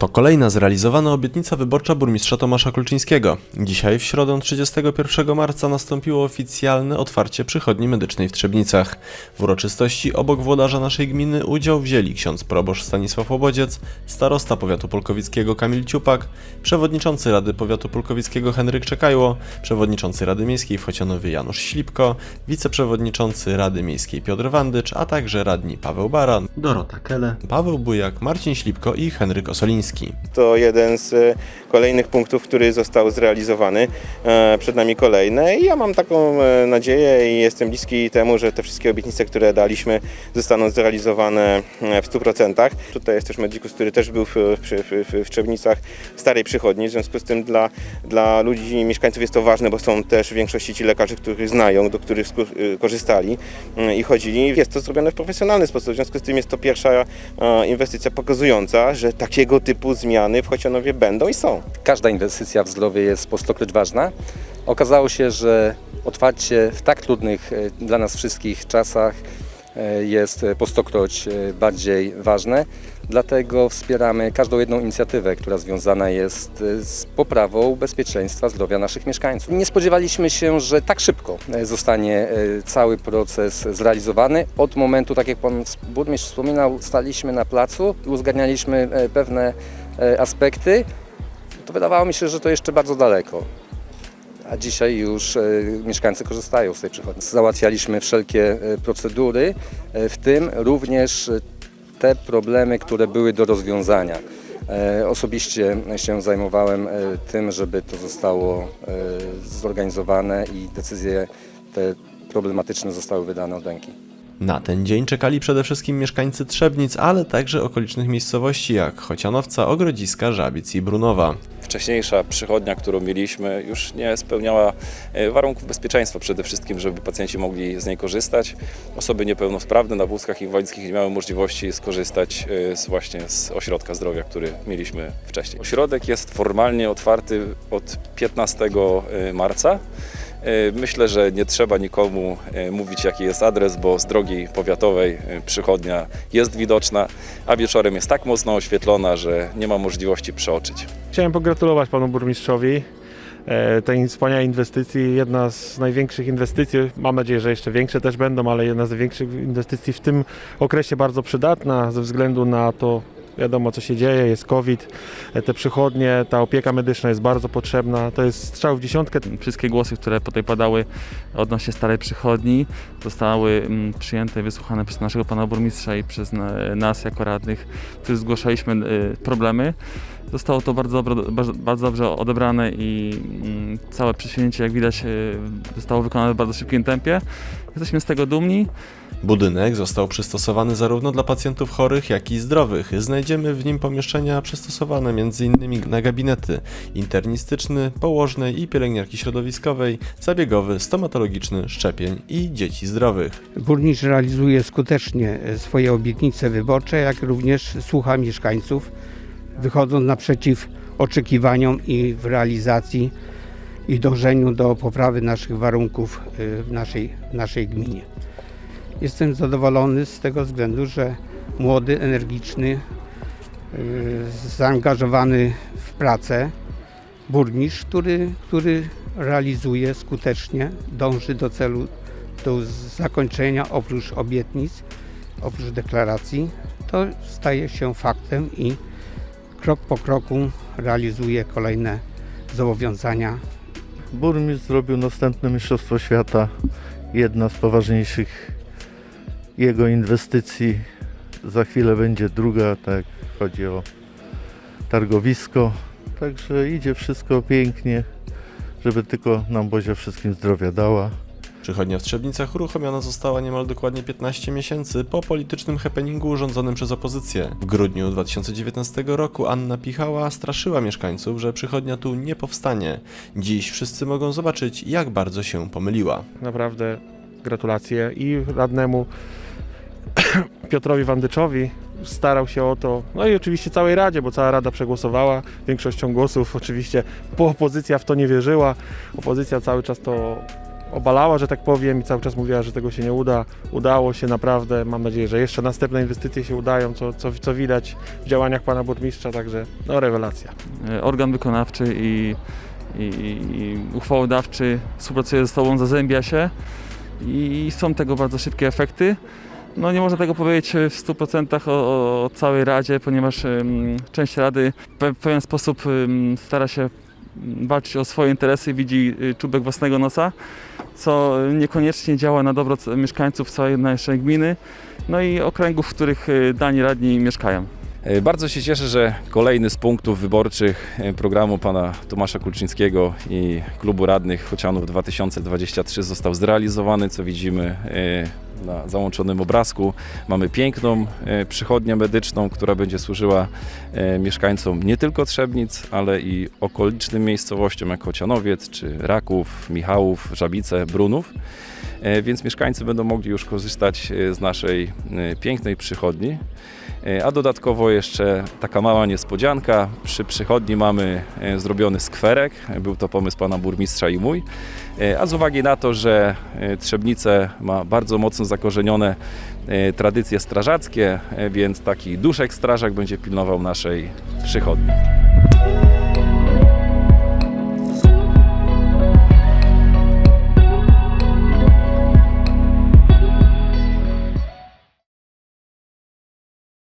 To kolejna zrealizowana obietnica wyborcza burmistrza Tomasza Kulczyńskiego. Dzisiaj, w środę 31 marca, nastąpiło oficjalne otwarcie przychodni medycznej w Trzebnicach. W uroczystości obok włodarza naszej gminy udział wzięli ksiądz proboszcz Stanisław Łobodziec, starosta powiatu polkowickiego Kamil Ciupak, przewodniczący Rady Powiatu Polkowickiego Henryk Czekajło, przewodniczący Rady Miejskiej w Chocianowie Janusz Ślipko, wiceprzewodniczący Rady Miejskiej Piotr Wandycz, a także radni Paweł Baran, Dorota Kele, Paweł Bujak, Marcin Ślipko i Henryk Osoliński. To jeden z e, kolejnych punktów, który został zrealizowany. E, Przed nami kolejne i ja mam taką e, nadzieję i jestem bliski temu, że te wszystkie obietnice, które daliśmy zostaną zrealizowane w 100%. Tutaj jest też Medicus, który też był w, w, w, starej przychodni, w związku z tym dla, dla ludzi, mieszkańców jest to ważne, bo są też w większości ci lekarze, których znają, do których korzystali e, i chodzili. Jest to zrobione w profesjonalny sposób, w związku z tym jest to pierwsza inwestycja pokazująca, że takiego typu zmiany w Chocianowie będą i są. Każda inwestycja w zdrowie jest po stokroć ważna. Okazało się, że otwarcie w tak trudnych e, dla nas wszystkich czasach jest po stokroć e, bardziej ważne. Dlatego wspieramy każdą jedną inicjatywę, która związana jest e, z poprawą bezpieczeństwa zdrowia naszych mieszkańców. Nie spodziewaliśmy się, że tak szybko e, zostanie e, cały proces zrealizowany. Od momentu, tak jak pan burmistrz wspominał, staliśmy na placu i uzgadnialiśmy e, pewne e, aspekty to wydawało mi się, że to jeszcze bardzo daleko. A dzisiaj już e, mieszkańcy korzystają z tej przychodni. Załatwialiśmy wszelkie e, procedury, e, w tym również te problemy, które były do rozwiązania. Osobiście się zajmowałem tym, żeby to zostało zorganizowane i decyzje te problematyczne zostały wydane od ręki. Na ten dzień czekali przede wszystkim mieszkańcy Trzebnic, ale także okolicznych miejscowości jak Chocianowca, Ogrodziska, Żabic i Brunowa. wcześniejsza przychodnia, którą mieliśmy, już nie spełniała e, warunków bezpieczeństwa przede wszystkim, żeby pacjenci mogli z niej korzystać. Osoby niepełnosprawne na wózkach inwalidzkich nie miały możliwości skorzystać e, z właśnie z ośrodka zdrowia, który mieliśmy wcześniej. Ośrodek jest formalnie otwarty od 15 marca. E, Myślę, że nie trzeba nikomu e, mówić, jaki jest adres, bo z drogi powiatowej e, przychodnia jest widoczna, a wieczorem jest tak mocno oświetlona, że nie ma możliwości przeoczyć. Chciałem pogratulować panu burmistrzowi tej wspaniałej inwestycji. Jedna z największych inwestycji, mam nadzieję, że jeszcze większe też będą, ale jedna z największych inwestycji w tym okresie bardzo przydatna ze względu na to, wiadomo co się dzieje, jest COVID, e, te przychodnie, ta opieka medyczna jest bardzo potrzebna. To jest strzał w dziesiątkę. Wszystkie głosy, które tutaj padały odnośnie starej przychodni, zostały mm, przyjęte i wysłuchane przez naszego pana burmistrza i przez na- nas jako radnych, którzy zgłaszaliśmy y, problemy. Zostało to bardzo, dobro, bardzo, dobrze odebrane i mm, całe przedsięwzięcie, jak widać, y, zostało wykonane w bardzo szybkim tempie. Jesteśmy z tego dumni. Budynek został przystosowany zarówno dla pacjentów chorych, jak i zdrowych. Znajdziemy w nim pomieszczenia przystosowane m.in. na gabinety internistyczny, położny i pielęgniarki środowiskowej, zabiegowy, stomatologiczny, szczepień i dzieci zdrowych. Burmistrz realizuje skutecznie swoje obietnice wyborcze, jak również słucha mieszkańców, wychodząc naprzeciw oczekiwaniom i w realizacji i dążeniu do poprawy naszych warunków e, w naszej, w naszej gminie. Jestem zadowolony z tego względu, że młody, energiczny, e, zaangażowany w pracę burmistrz, który, który realizuje skutecznie, dąży do celu do zakończenia oprócz obietnic, oprócz deklaracji, to staje się faktem i krok po kroku realizuje kolejne zobowiązania. Burmistrz zrobił następne Mistrzostwo Świata. Jedna z poważniejszych jego inwestycji. Za chwilę będzie druga, tak chodzi o targowisko. Także idzie wszystko pięknie, żeby tylko nam Bozia wszystkim zdrowia dała. Przychodnia w Trzebnicach uruchomiona została niemal dokładnie 15 miesięcy po politycznym happeningu urządzonym przez opozycję. W grudniu 2019 roku Anna Pichała straszyła mieszkańców, że przychodnia tu nie powstanie. Dziś wszyscy mogą zobaczyć, jak bardzo się pomyliła. Naprawdę gratulacje i radnemu Piotrowi Wandyczowi. Starał się o to, no i oczywiście całej Radzie, bo cała Rada przegłosowała większością głosów. Oczywiście po opozycja w to nie wierzyła. Opozycja cały czas to obalała, że tak powiem i cały czas mówiła, że tego się nie uda. Udało się naprawdę, mam nadzieję, że jeszcze następne inwestycje się udają, co, co, co widać w działaniach pana burmistrza, także no rewelacja. E, Organ wykonawczy i, i, i uchwałodawczy współpracuje ze sobą, zazębia się i są tego bardzo szybkie efekty. No nie można tego powiedzieć w 100% o, o, całej Radzie, ponieważ em, część Rady w pe- pewien sposób em, stara się walczyć o swoje interesy, widzi y, czubek własnego nosa, co niekoniecznie działa na dobro mieszkańców całej naszej gminy, no i okręgów, w których y, dani radni mieszkają. E, Bardzo się cieszę, że kolejny z punktów wyborczych e, programu pana Tomasza Kulczyńskiego i klubu radnych Chocianów 2023 został zrealizowany, co widzimy e, na załączonym obrazku. Mamy piękną e, przychodnię medyczną, która będzie służyła e, mieszkańcom nie tylko Trzebnic, ale i okolicznym miejscowościom jak Chocianowiec, czy Raków, Michałów, Żabice, Brunów. E, Więc mieszkańcy będą mogli już korzystać e, z naszej e, pięknej przychodni. A dodatkowo jeszcze taka mała niespodzianka. Przy przychodni mamy zrobiony skwerek. Był to pomysł pana burmistrza i mój. A z uwagi na to, że Trzebnice ma bardzo mocno zakorzenione tradycje strażackie, więc taki duszek strażak będzie pilnował naszej przychodni.